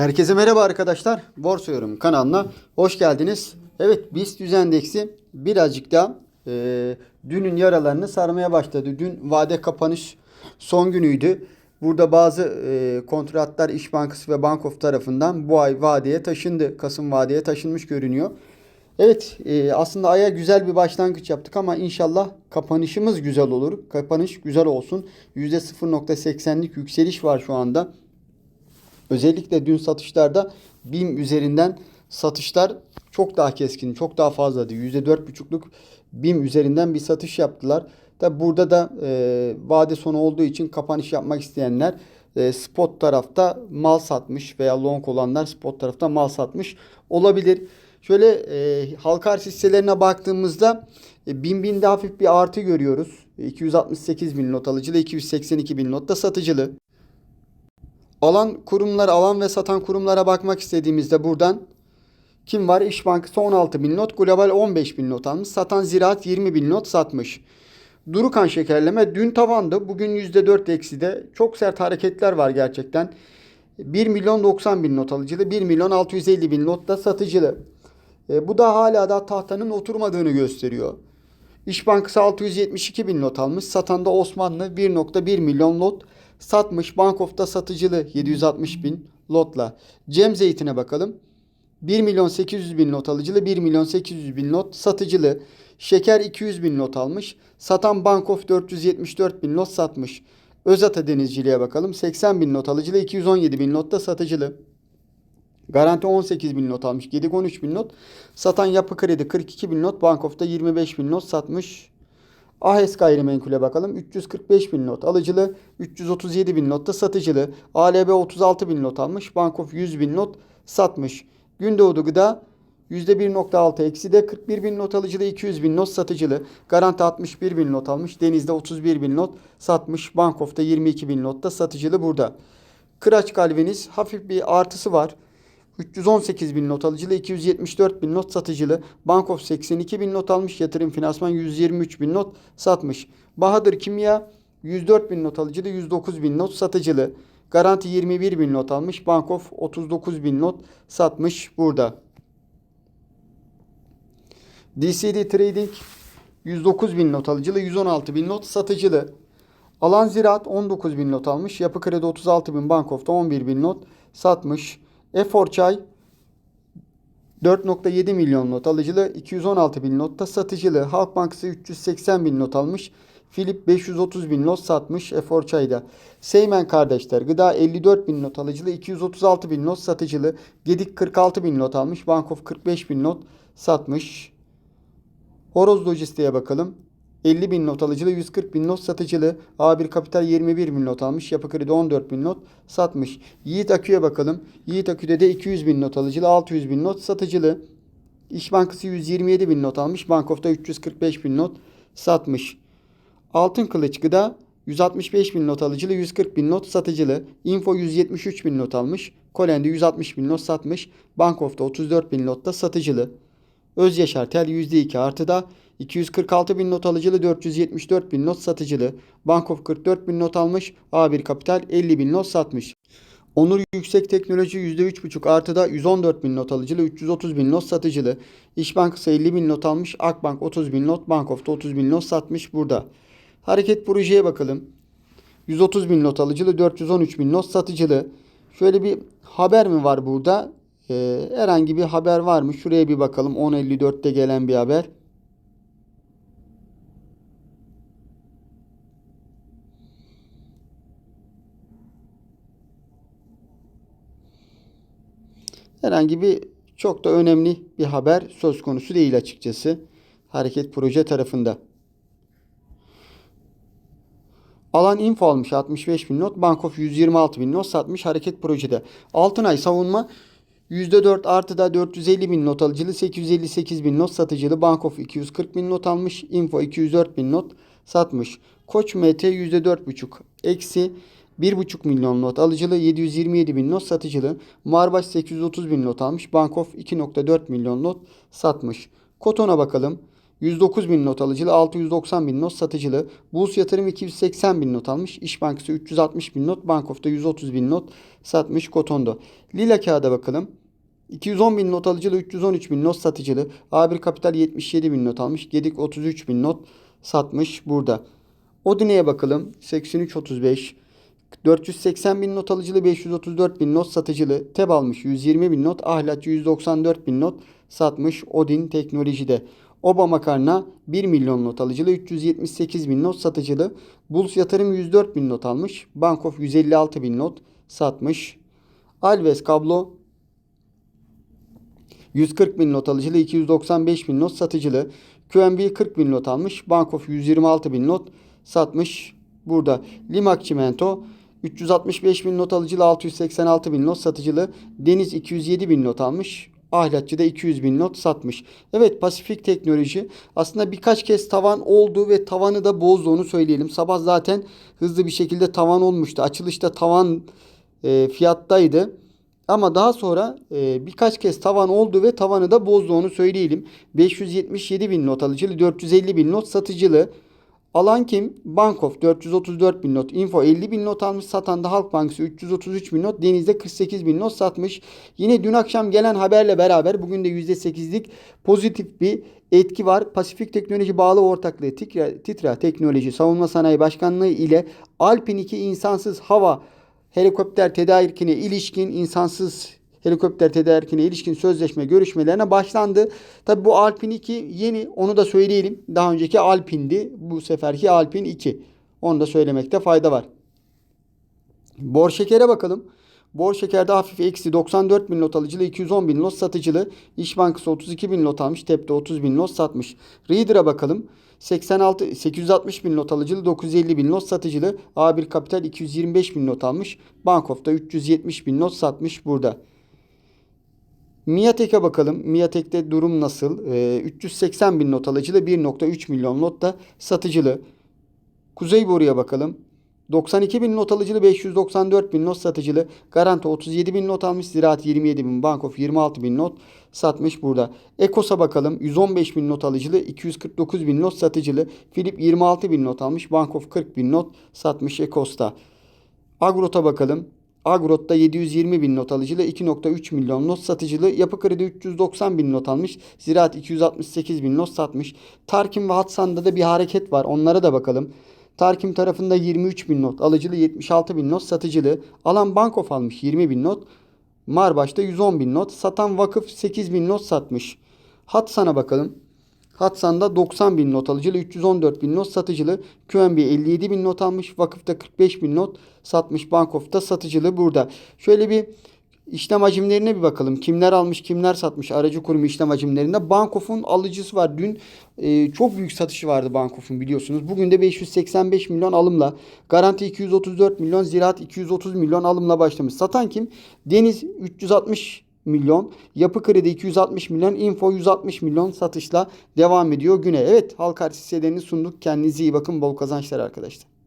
Herkese merhaba arkadaşlar. Borsa Yorum kanalına hoş geldiniz. Evet BIST endeksi birazcık daha e, dünün yaralarını sarmaya başladı. Dün vade kapanış son günüydü. Burada bazı e, kontratlar İş Bankası ve Bankof tarafından bu ay vadeye taşındı. Kasım vadeye taşınmış görünüyor. Evet e, aslında aya güzel bir başlangıç yaptık ama inşallah kapanışımız güzel olur. Kapanış güzel olsun. %0.80'lik yükseliş var şu anda. Özellikle dün satışlarda BİM üzerinden satışlar çok daha keskin, çok daha fazladı. %4,5'luk BİM üzerinden bir satış yaptılar. Tabi burada da e, vade sonu olduğu için kapanış yapmak isteyenler e, spot tarafta mal satmış veya long olanlar spot tarafta mal satmış olabilir. Şöyle e, halka arz hisselerine baktığımızda e, bin binde hafif bir artı görüyoruz. 268 bin not alıcılı, 282 bin not da satıcılı. Alan kurumlar, alan ve satan kurumlara bakmak istediğimizde buradan kim var? İş Bankası 16 bin not, Global 15 bin not almış. Satan Ziraat 20 bin not satmış. Durukan şekerleme dün tavandı. Bugün %4 ekside. Çok sert hareketler var gerçekten. 1 milyon 90 bin not alıcılı, 1 milyon 650 bin not da satıcılı. E, bu da hala da tahtanın oturmadığını gösteriyor. İş Bankası 672 bin not almış. Satan da Osmanlı 1.1 milyon lot satmış. Bankof'ta satıcılı 760 bin lotla. Cem Zeytin'e bakalım. 1 milyon 800 bin not alıcılı 1 milyon 800 bin not satıcılı. Şeker 200 bin not almış. Satan Bankof 474 bin not satmış. Özata Denizciliğe bakalım. 80 bin not alıcılı 217 bin not da satıcılı. Garanti 18 bin not almış. Gedik 13 bin not. Satan Yapı Kredi 42 bin not. Bankof'ta 25 bin not satmış. Ahes gayrimenkule bakalım. 345 bin not alıcılı. 337 bin not da satıcılı. ALB 36 bin not almış. Bankof 100 bin not satmış. Gündoğdu Gıda %1.6 eksi de 41 bin not alıcılı 200 bin not satıcılı. Garanti 61 bin not almış. Deniz'de 31 bin not satmış. Bankof'ta 22 bin not da satıcılı burada. Kıraç Galvaniz hafif bir artısı var. 318 bin not alıcılı, 274 bin not satıcılı. Bankof 82 bin not almış, yatırım finansman 123 bin not satmış. Bahadır Kimya 104 bin not alıcılı, 109 bin not satıcılı. Garanti 21 bin not almış, Bankof 39 bin not satmış burada. DCD Trading 109 bin not alıcılı, 116 bin not satıcılı. Alan Ziraat 19 bin not almış. Yapı Kredi 36 bin, Bankof'ta 11 bin not satmış. Efor Çay 4.7 milyon not alıcılı, 216 bin not da satıcılı. Halk Bankası 380 bin not almış. Filip 530 bin not satmış Efor Çay'da. Seymen kardeşler gıda 54 bin not alıcılı, 236 bin not satıcılı. Gedik 46 bin not almış. Bankof 45 bin not satmış. Horoz Lojistik'e bakalım. 50 bin not alıcılı, 140 bin not satıcılı. A1 Kapital 21 bin not almış. Yapı Kredi 14 bin not satmış. Yiğit Akü'ye bakalım. Yiğit Akü'de de 200 bin not alıcılı, 600 bin not satıcılı. İş Bankası 127 bin not almış. Bankof'ta 345 bin not satmış. Altın Kılıç Gıda 165 bin not alıcılı, 140 bin not satıcılı. Info 173 bin not almış. Kolendi 160 bin not satmış. Bankof'ta 34 bin not da satıcılı. Özyaşar Tel %2 artıda 246 bin not alıcılı 474 bin not satıcılı. Bankof 44 bin not almış. A1 Kapital 50 bin not satmış. Onur Yüksek Teknoloji %3,5 artıda 114 bin not alıcılı 330 bin not satıcılı. İş Bankası 50 bin not almış. Akbank 30 bin not. Bankof'ta 30 bin not satmış burada. Hareket projeye bakalım. 130 bin not alıcılı 413 bin not satıcılı. Şöyle bir haber mi var burada? Ee, herhangi bir haber var mı? Şuraya bir bakalım. 10.54'te gelen bir haber. Herhangi bir çok da önemli bir haber söz konusu değil açıkçası. Hareket proje tarafında. Alan info almış 65 bin not. Bankof 126 bin not satmış hareket projede. Altınay savunma %4 artıda 450 bin not alıcılı 858 bin not satıcılı. Bankof 240 bin not almış. Info 204 bin not satmış. Koç MT %4,5 eksi 1,5 milyon not alıcılı 727 bin not satıcılı. Marbaş 830 bin not almış. Bankof 2.4 milyon not satmış. Koton'a bakalım. 109 bin not alıcılı, 690 bin not satıcılı. Burs yatırım 280 bin not almış. İş Bankası 360 bin not. Bankof'ta 130 bin not satmış Kotondo. Lila kağıda bakalım. 210 bin not alıcılı, 313 bin not satıcılı. A1 Kapital 77 bin not almış. Gedik 33 bin not satmış burada. Odine'ye bakalım. 83.35. 480 bin not alıcılı, 534 bin not satıcılı. TEB almış 120 bin not. Ahlatçı 194 bin not satmış Odin Teknoloji'de. Oba Makarna 1 milyon not alıcılı, 378 bin not satıcılı. Bulls Yatırım 104 bin not almış. Bankof 156 bin not satmış. Alves Kablo 140 bin not alıcılı, 295 bin not satıcılı. QNB 40 bin not almış. Bankof 126 bin not satmış. Burada Limak Çimento 365 bin not alıcılı, 686 bin not satıcılı. Deniz 207 bin not almış. Ahlatçı'da 200 bin not satmış. Evet Pasifik Teknoloji aslında birkaç kez tavan oldu ve tavanı da bozdu onu söyleyelim. Sabah zaten hızlı bir şekilde tavan olmuştu. Açılışta tavan e, fiyattaydı. Ama daha sonra e, birkaç kez tavan oldu ve tavanı da bozdu onu söyleyelim. 577 bin not alıcılı, 450 bin not satıcılı. Alan kim? Bankof 434 bin not. Info 50 bin not almış. Satan da Halk Bankası 333 bin not. Deniz'de 48 bin not satmış. Yine dün akşam gelen haberle beraber bugün de %8'lik pozitif bir etki var. Pasifik Teknoloji Bağlı Ortaklığı Titra, Titra Teknoloji Savunma Sanayi Başkanlığı ile Alpin 2 insansız hava helikopter tedarikine ilişkin insansız helikopter tedarikine ilişkin sözleşme görüşmelerine başlandı. Tabi bu Alpin 2 yeni onu da söyleyelim. Daha önceki Alpin'di. Bu seferki Alpin 2. Onu da söylemekte fayda var. Bor şekere bakalım. Bor şekerde hafif eksi 94 bin lot alıcılı 210 bin lot satıcılı. İş Bankası 32 bin lot almış. Tep'te 30 bin lot satmış. Reader'a bakalım. 86 860 bin not alıcılı 950 bin not satıcılı A1 Kapital 225 bin not almış. Bankof'ta 370 bin not satmış burada. Miatek'e bakalım. Miatek'te durum nasıl? Ee, 380 bin not alıcılı 1.3 milyon not da satıcılı. Kuzey Boru'ya bakalım. 92 bin not alıcılı 594 bin not satıcılı. Garanti 37 bin not almış. Ziraat 27 bin. Bankof 26 bin not satmış burada. Ekos'a bakalım. 115 bin not alıcılı. 249 bin not satıcılı. Filip 26 bin not almış. Bankof 40 bin not satmış Ekos'ta. Agrot'a bakalım. Agrot'ta 720 bin not alıcılı, 2.3 milyon not satıcılı, Yapı Kredi 390 bin not almış, Ziraat 268 bin not satmış. Tarkim ve Hatsan'da da bir hareket var. Onlara da bakalım. Tarkim tarafında 23 bin not alıcılı, 76 bin not satıcılı. Alan Bankof almış 20 bin not. Marbaş'ta 110 bin not. Satan vakıf 8 bin not satmış. Hatsan'a bakalım. Hatsan'da 90 bin not alıcılı, 314 bin not satıcılı, QNB 57 bin not almış, vakıfta 45 bin not satmış, Bankof'ta satıcılı burada. Şöyle bir işlem hacimlerine bir bakalım. Kimler almış, kimler satmış aracı kurum işlem hacimlerinde. Bankof'un alıcısı var. Dün e, çok büyük satışı vardı Bankof'un biliyorsunuz. Bugün de 585 milyon alımla, Garanti 234 milyon, Ziraat 230 milyon alımla başlamış. Satan kim? Deniz 360 milyon. Yapı Kredi 260 milyon. Info 160 milyon satışla devam ediyor güne. Evet halka hisselerini sunduk. Kendinize iyi bakın. Bol kazançlar arkadaşlar.